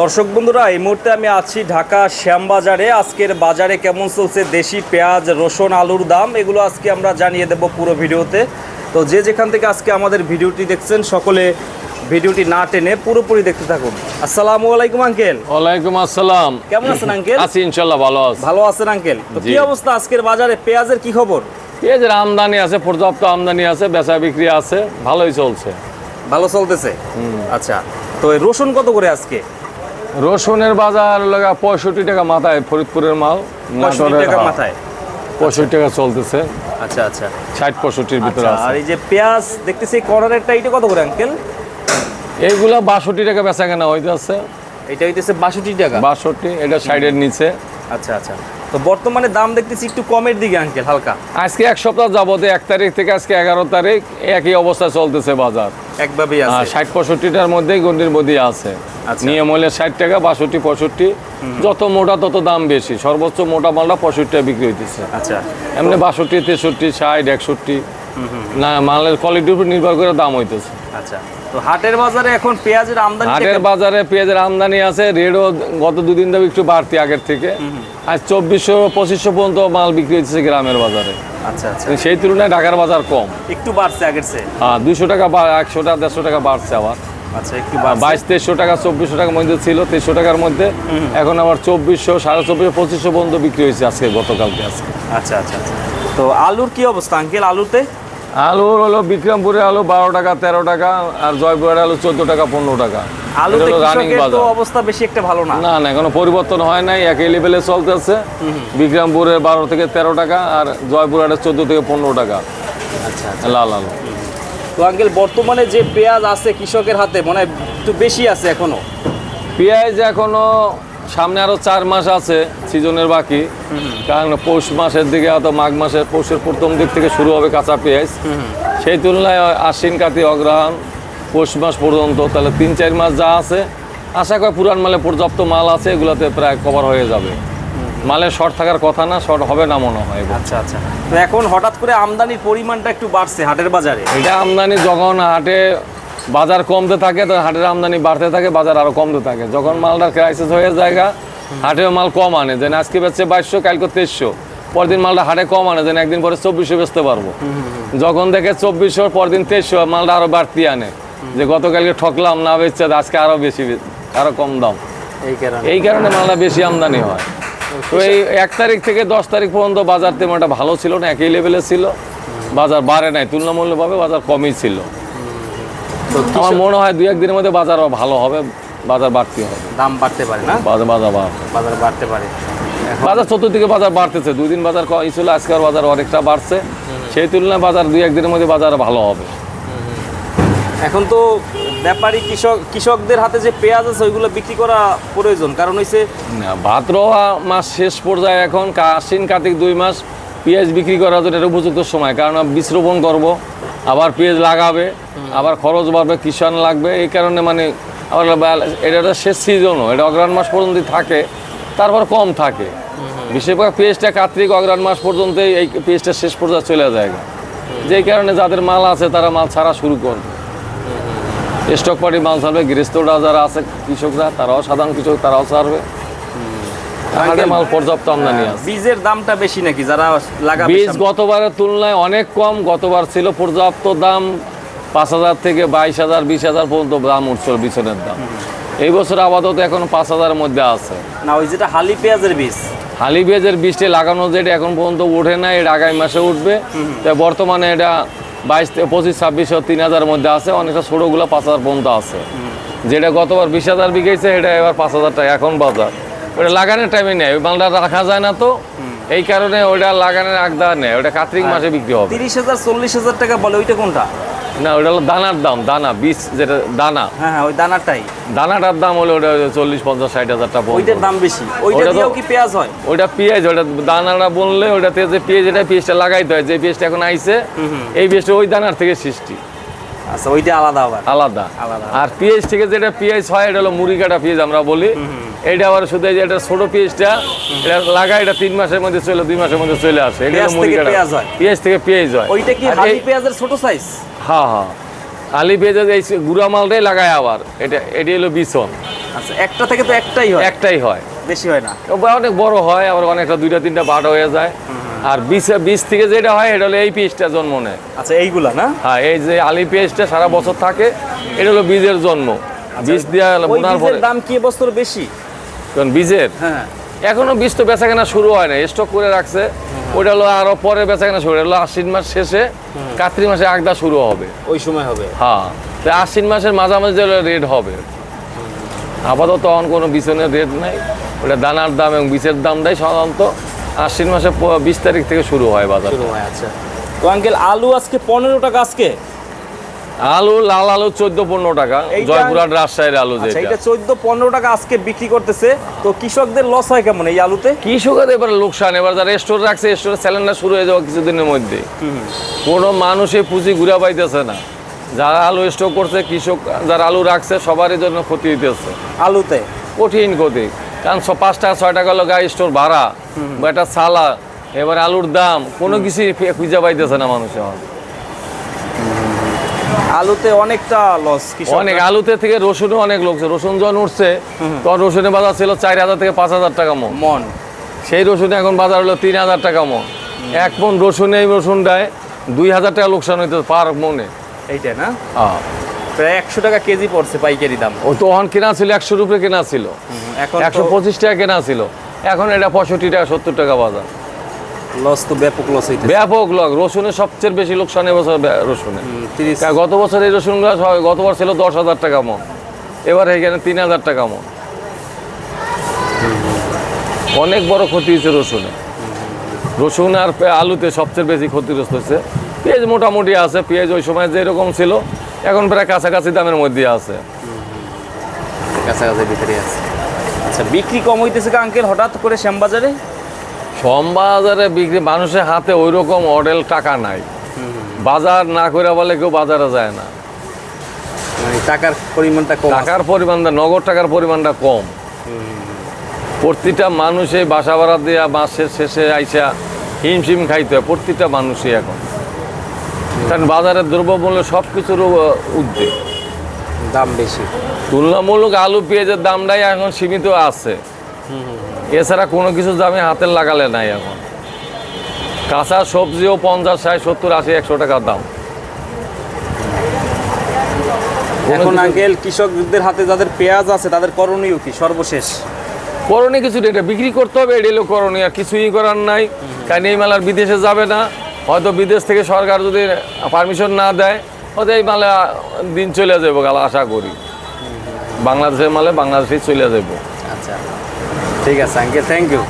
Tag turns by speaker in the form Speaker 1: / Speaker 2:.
Speaker 1: দর্শক বন্ধুরা এই মুহূর্তে আমি আছি ঢাকা শ্যামবাজারে। আজকের বাজারে কেমন চলছে? দেশি পেঁয়াজ রসুন আলুর দাম এগুলো আজকে আমরা জানিয়ে দেব পুরো ভিডিওতে। তো যে যেখান থেকে আজকে আমাদের ভিডিওটি দেখছেন সকলে ভিডিওটি না টেনে পুরোপুরি দেখতে থাকুন। আসসালামু আলাইকুম আঙ্কেল।
Speaker 2: ওয়ালাইকুম আসসালাম।
Speaker 1: কেমন আছেন আঙ্কেল?
Speaker 2: আছি ইনশাল্লাহ ভালো আছি।
Speaker 1: ভালো আছেন আঙ্কেল? তো কি অবস্থা আজকের বাজারে? পেঁয়াজের কি খবর?
Speaker 2: পেঁয়াজের আমদানি আছে পর্যাপ্ত আমদানি আছে বেচা বিক্রি আছে ভালোই চলছে।
Speaker 1: ভালো চলতেছে? আচ্ছা তো রসুন কত করে আজকে?
Speaker 2: রসুনের বাজার লাগা পঁয়ষট্টি টাকা মাথায় ফরিদপুরের মাল
Speaker 1: টাকা মাথায়।
Speaker 2: পঁয়ষট্টি টাকা চলতেছে।
Speaker 1: আচ্ছা আচ্ছা।
Speaker 2: ষাট পঁয়ষট্টির ভিতরে
Speaker 1: আচ্ছা, আর এই যে পেঁয়াজ দেখতেছি কর্নারেরটা এটা কত করে আঙ্কেল?
Speaker 2: এইগুলা বাষট্টি টাকা বেচা কেনা হইতেছে।
Speaker 1: এটা হইতেছে বাষট্টি টাকা।
Speaker 2: বাষট্টি এটা সাইডের নিচে।
Speaker 1: আচ্ছা আচ্ছা। তো বর্তমানে দাম দেখতেছি একটু কমের দিকে আঙ্কেল হালকা।
Speaker 2: আজকে এক সপ্তাহ যাবতে এক তারিখ থেকে আজকে এগারো তারিখ একই অবস্থা চলতেছে বাজার।
Speaker 1: একভাবেই আছে।
Speaker 2: ষাট পঁয়ষট্টিটার মধ্যেই গন্ডির মধ্যে আছে।
Speaker 1: আচ্ছা।
Speaker 2: নিয়ম হলে ষাট টাকা বাষট্টি পঁয়ষট্টি। যত মোটা তত দাম বেশি। সর্বোচ্চ মোটা মালটা পঁয়ষট্টি টাকা বিক্রি হইতেছে।
Speaker 1: আচ্ছা।
Speaker 2: এমনি বাষট্টি তেষট্টি ষাট একষট্টি। না মালের কোয়ালিটির উপর নির্ভর করে দাম হইতেছে।
Speaker 1: আচ্ছা তো হাটের বাজারে এখন পেঁয়াজের আমদানি
Speaker 2: হাটের বাজারে পেঁয়াজের আমদানি আছে রেটও গত দুদিন ধরে একটু বাড়তি আগের থেকে। আজ চব্বিশশো পঁচিশশো পর্যন্ত মাল বিক্রি হচ্ছে গ্রামের বাজারে।
Speaker 1: আচ্ছা আচ্ছা।
Speaker 2: সেই তুলনায় ঢাকার বাজার কম।
Speaker 1: একটু বাড়ছে আগের চেয়ে।
Speaker 2: হ্যাঁ দুশো টাকা বা একশো টাকা দেড়শো টাকা বাড়ছে আবার।
Speaker 1: আচ্ছা একটু
Speaker 2: বাইশ তেইশশো টাকা চব্বিশশো টাকার মধ্যে ছিল তেইশশো টাকার মধ্যে। এখন আবার চব্বিশশো সাড়ে চব্বিশশো পঁচিশশো পর্যন্ত বিক্রি হয়েছে আজকে গতকালকে আজকে।
Speaker 1: আচ্ছা আচ্ছা আচ্ছা। তো আলুর কি অবস্থা আঙ্কেল আলুতে?
Speaker 2: আলুর হলো বিক্রমপুরে আলু বারো টাকা তেরো টাকা আর জয়পুরের আলু চোদ্দ টাকা পনেরো টাকা।
Speaker 1: আলুতে অবস্থা বেশি একটা ভালো না।
Speaker 2: না না এখনও পরিবর্তন হয় নাই একই লেভেলে চলতেছে। বিক্রমপুরের বারো থেকে তেরো টাকা আর জয়পুরের চোদ্দ থেকে পনেরো টাকা।
Speaker 1: আচ্ছা।
Speaker 2: লাল আলু।
Speaker 1: তো আঙ্কেল বর্তমানে যে পেঁয়াজ আছে কৃষকের হাতে মনে হয় একটু বেশি আছে এখনও?
Speaker 2: পেঁয়াজ এখনও সামনে আরও চার মাস আছে সিজনের বাকি। কারণ পৌষ মাসের দিকে হয়তো মাঘ মাসের পৌষের প্রথম দিক থেকে শুরু হবে কাঁচা পেঁয়াজ। সেই তুলনায় আশ্বিন কাতি অগ্রহায়ণ পৌষ মাস পর্যন্ত তাহলে তিন চার মাস যা আছে আশা করি পুরান মালে পর্যাপ্ত মাল আছে এগুলোতে প্রায় কভার হয়ে যাবে। মালের শর্ট থাকার কথা না শর্ট হবে না মনে হয়।
Speaker 1: আচ্ছা আচ্ছা। তো এখন হঠাৎ করে আমদানির পরিমাণটা একটু বাড়ছে হাটের বাজারে।
Speaker 2: এটা আমদানি যখন হাটে বাজার কমতে থাকে তখন হাটের আমদানি বাড়তে থাকে বাজার আরও কমতে থাকে। যখন মালটার ক্রাইসিস হয়ে জায়গা হাটে মাল কম আনে। যেন আজকে বেচছে বাইশশো কালকে তেইশশো। পরদিন মালটা হাটে কম আনে যেন একদিন পরে চব্বিশশো বেচতে পারব। যখন দেখে চব্বিশশো পরদিন তেইশশো মালটা আরও বাড়তি আনে। যে গতকালকে ঠকলাম না বেচছে আজকে আরও বেশি আরও কম দাম।
Speaker 1: এই কারণে।
Speaker 2: এই কারণে মালটা বেশি আমদানি হয়। তো এই এক তারিখ থেকে দশ তারিখ পর্যন্ত বাজার তেমনটা ভালো ছিল না একই লেভেলে ছিল। বাজার বাড়ে নাই তুলনামূলকভাবে বাজার কমই ছিল।
Speaker 1: তো
Speaker 2: আমার মনে হয় দুই একদিনের মধ্যে বাজার ভালো হবে বাজার বাড়তি হবে।
Speaker 1: দাম বাড়তে পারে না?
Speaker 2: বাজার বাজার
Speaker 1: বাজার বাড়তে পারে।
Speaker 2: বাজার চতুর্দিকে বাজার বাড়তেছে। দুই দিন বাজার কম ছিল আজকের বাজার অনেকটা বাড়ছে। সেই তুলনায় বাজার দুই একদিনের মধ্যে বাজার ভালো হবে।
Speaker 1: এখন তো ব্যাপারী কৃষক কৃষকদের হাতে যে পেঁয়াজ আছে ওইগুলো বিক্রি করা প্রয়োজন। কারণ হইছে
Speaker 2: না, ভাদ্র মাস শেষ পর্যায়ে এখন আশ্বিন কার্তিক দুই মাস পেঁয়াজ বিক্রি করার জন্য এটা উপযুক্ত সময়। কারণ বীজ রোপণ করব। আবার পেঁয়াজ লাগাবে আবার খরচ বাড়বে কিষান লাগবে এই কারণে মানে আবার এটা একটা শেষ সিজনও এটা অগ্রাণ মাস পর্যন্ত থাকে তারপর কম থাকে। বিশেষ করে পেঁয়াজটা কার্তিক অগ্রাণ মাস পর্যন্ত এই পেঁয়াজটা শেষ পর্যায়ে চলে যায়। যেই কারণে যাদের মাল আছে তারা মাল ছাড়া শুরু করবে। স্টক পার্টি মাল ছাড়বে গৃহস্থরা যারা আছে কৃষকরা তারাও সাধারণ কৃষক তারাও ছাড়বে। হাটে মাল পর্যাপ্ত আমদানি আছে।
Speaker 1: বীজের দামটা বেশি নাকি? যারা লাগাবে
Speaker 2: বীজ গতবারের তুলনায় অনেক কম গতবার ছিল পর্যাপ্ত দাম পাঁচ হাজার থেকে বাইশ হাজার বিশ হাজার পর্যন্ত দাম উঠছিল বিছনের দাম। এই বছর আপাতত এখন পাঁচ হাজারের মধ্যে আছে।
Speaker 1: না ওই যেটা হালি পেঁয়াজের বীজ।
Speaker 2: হালি পেঁয়াজের বীজটি লাগানো যেটা এখন পর্যন্ত ওঠে না এটা আগামী মাসে উঠবে। তো বর্তমানে এটা বাইশ পঁচিশ ছাব্বিশ তিন হাজারের মধ্যে আছে অনেকটা ছোটোগুলো পাঁচ হাজার পর্যন্ত আছে। যেটা গতবার বিশ হাজার বিকেছে এটা এবার পাঁচ হাজার টাকা এখন বাজার। ওটা লাগানোর টাইমে নেই ওই মালটা রাখা যায় না তো। এই কারণে ওটা লাগানোর আগদা নেই ওটা কার্তিক মাসে বিক্রি হবে।
Speaker 1: তিরিশ হাজার চল্লিশ হাজার টাকা বলে ওইটা কোনটা?
Speaker 2: না ওটা হলো দানার দাম দানা বীজ যেটা দানা।
Speaker 1: হ্যাঁ হ্যাঁ ওই দানাটাই
Speaker 2: দানাটার দাম হলো ওটা চল্লিশ পঞ্চাশ ষাট হাজার টাকা
Speaker 1: ওইটার দাম বেশি। ওইটা
Speaker 2: ওইটা
Speaker 1: দিয়েও কি পেঁয়াজ হয়?
Speaker 2: ওটা পেঁয়াজ ওটা দানাটা বললে ওটাতে যে পেঁয়াজ এটা পেঁয়াজটা লাগাইতে হয় যে পেঁয়াজটা এখন আইছে এই পেঁয়াজটা ওই দানার থেকে সৃষ্টি।
Speaker 1: আচ্ছা ওইটা আলাদা আবার।
Speaker 2: আলাদা।
Speaker 1: আলাদা।
Speaker 2: আর পেঁয়াজ থেকে যেটা পেঁয়াজ হয় এটা হলো মুড়ি কাটা পেঁয়াজ আমরা বলি। এটা আবার শুধু এই যে এটা ছোট পেঁয়াজটা এটা লাগা এটা তিন মাসের মধ্যে চলে দুই মাসের মধ্যে চলে আসে। এটা মুড়ি
Speaker 1: থেকে
Speaker 2: কাটা।
Speaker 1: পেঁয়াজ
Speaker 2: থেকে পেঁয়াজ হয়।
Speaker 1: ওইটা কি হালি পেঁয়াজের ছোট সাইজ
Speaker 2: হ্যাঁ হ্যাঁ। আলি পেঁয়াজের এই গুঁড়া মালটাই লাগায় আবার। এটা এটি হলো বিছন
Speaker 1: আচ্ছা একটা থেকে তো একটাই হয়।
Speaker 2: একটাই হয়।
Speaker 1: বেশি হয় না।
Speaker 2: অনেক বড় হয় আবার অনেকটা দুইটা তিনটা বাট হয়ে যায়। আর বিষ বীজ থেকে যেটা হয় এটা হলো এই পিসটা জন্ম নেয়।
Speaker 1: আচ্ছা এইগুলা না?
Speaker 2: হ্যাঁ এই যে আলি পেঁয়াজটা সারা বছর থাকে এটা হলো বীজের জন্ম। বীজ দেওয়া বোনার পরে।
Speaker 1: দাম কি এবছর বেশি?
Speaker 2: কারণ বীজের?
Speaker 1: হ্যাঁ।
Speaker 2: এখনও বীজ তো বেচা কেনা শুরু হয় না স্টক করে রাখছে। ওটা হলো আরও পরে বেচা কেনা শুরু হলো আশ্বিন মাস শেষে কার্তিক মাসে আগদা শুরু হবে।
Speaker 1: ওই সময় হবে।
Speaker 2: হ্যাঁ তো আশ্বিন মাসের মাঝামাঝি রেট হবে। আপাতত তখন কোনো বিছনের রেট নাই ওটা দানার দাম এবং বীজের দামটাই সাধারণত আশ্বিন মাসে বিশ তারিখ থেকে শুরু হয় বাজার।
Speaker 1: শুরু হয় আচ্ছা। তো আঙ্কেল আলু আজকে পনেরো টাকা আজকে?
Speaker 2: আলু লাল আলু চোদ্দ পনেরো টাকা। জয়পুরহাট রাজশাহীর আলু
Speaker 1: আচ্ছা
Speaker 2: যেটা।
Speaker 1: এটা চোদ্দ পনেরো টাকা আজকে বিক্রি করতেছে। তো কৃষকদের লস হয় কেমন এই আলুতে?
Speaker 2: কৃষকের এবার লোকসান। এবার যারা স্টোর রাখছে স্টোরে স্যালেন্ডার শুরু হয়ে যাওয়া কিছুদিনের মধ্যে। কোনো মানুষে পুঁজি ঘুরা পাইতেছে না। যারা আলু স্টোর করছে কৃষক যারা আলু রাখছে সবারই জন্য ক্ষতি হইতেছে।
Speaker 1: আলুতে?
Speaker 2: কঠিন ক্ষতি। কারণ ছ- পাঁচ টাকা ছয় টাকা হলো গাড়ি স্টোর ভাড়া। বা একটা সালা এবার আলুর দাম কোনো কিছুই খুঁজে পাইতেছে না মানুষ এখন।
Speaker 1: আলুতে অনেকটা লস
Speaker 2: অনেক আলুতে থেকে রসুনও অনেক লোকছে রসুন যখন উঠছে তখন রসুনের বাজার ছিল চার হাজার থেকে পাঁচ হাজার টাকা মন।
Speaker 1: মন।
Speaker 2: সেই রসুনে এখন বাজার হলো তিন হাজার টাকা মন। এক মন রসুনে এই রসুনটায় দুই হাজার টাকা লোকসান হইতে পার মনে।
Speaker 1: এইটা না?
Speaker 2: হ্যাঁ।
Speaker 1: প্রায় একশো টাকা কেজি পড়ছে পাইকারি দাম।
Speaker 2: ও তখন কেনা ছিল একশো রুপে কেনা ছিল।
Speaker 1: এখন
Speaker 2: একশো পঁচিশ টাকা কেনা ছিল। এখন এটা পঁয়ষট্টি টাকা সত্তর টাকা বাজার।
Speaker 1: লস তো ব্যাপক লস
Speaker 2: ব্যাপক লোক রসুনের সবচেয়ে বেশি লোকসান এবছর রসুনে। গত বছর এই রসুনগুলো গতবার ছিল দশ হাজার টাকা মন। এবার এখানে তিন হাজার টাকা মন। অনেক বড় ক্ষতি হয়েছে রসুনে। রসুন আর আলুতে সবচেয়ে বেশি ক্ষতিগ্রস্ত হয়েছে। পেঁয়াজ মোটামুটি আছে পেঁয়াজ ওই সময় যেরকম ছিল এখন প্রায় কাছাকাছি দামের মধ্যে আছে।
Speaker 1: কাছাকাছি ভিতরে আছে। আচ্ছা বিক্রি কম হইতেছে কি আঙ্কেল হঠাৎ করে শ্যামবাজারে?
Speaker 2: বাজারে বিক্রি মানুষের হাতে ওই রকম অডেল টাকা নাই। বাজার না করে বলে কেউ বাজারে যায় না।
Speaker 1: মানে টাকার পরিমাণটা কম
Speaker 2: টাকার পরিমাণটা নগদ টাকার পরিমাণটা কম। প্রতিটা মানুষে বাসা ভাড়া দেওয়া মাসের শেষে আইসা হিমশিম খাইতে হয় প্রতিটা মানুষই এখন। কারণ বাজারের দ্রব্যমূল্য সব কিছুর উদ্যোগ
Speaker 1: দাম বেশি।
Speaker 2: তুলনামূলক আলু পেঁয়াজের দামটাই এখন সীমিত আছে। এছাড়া কোনো কিছু দামে হাতের লাগালে নাই এখন। কাঁচা সবজিও পঞ্চাশ ষাট সত্তর আশি একশো টাকার দাম।
Speaker 1: এখন আঙ্কেল কৃষকদের হাতে যাদের পেঁয়াজ আছে তাদের করণীয় কি? সর্বশেষ।
Speaker 2: করণীয় কিছু এটা বিক্রি করতে হবে এটা করণীয় আর কিছুই করার নাই। কারণ এই মেলার বিদেশে যাবে না। হয়তো বিদেশ থেকে সরকার যদি পারমিশন না দেয়, হয়তো এই মালে দিন চলে যাব গাল আশা করি। বাংলাদেশের মালে বাংলাদেশে চলে যাব
Speaker 1: আচ্ছা। ঠিক আছে থ্যাংক ইউ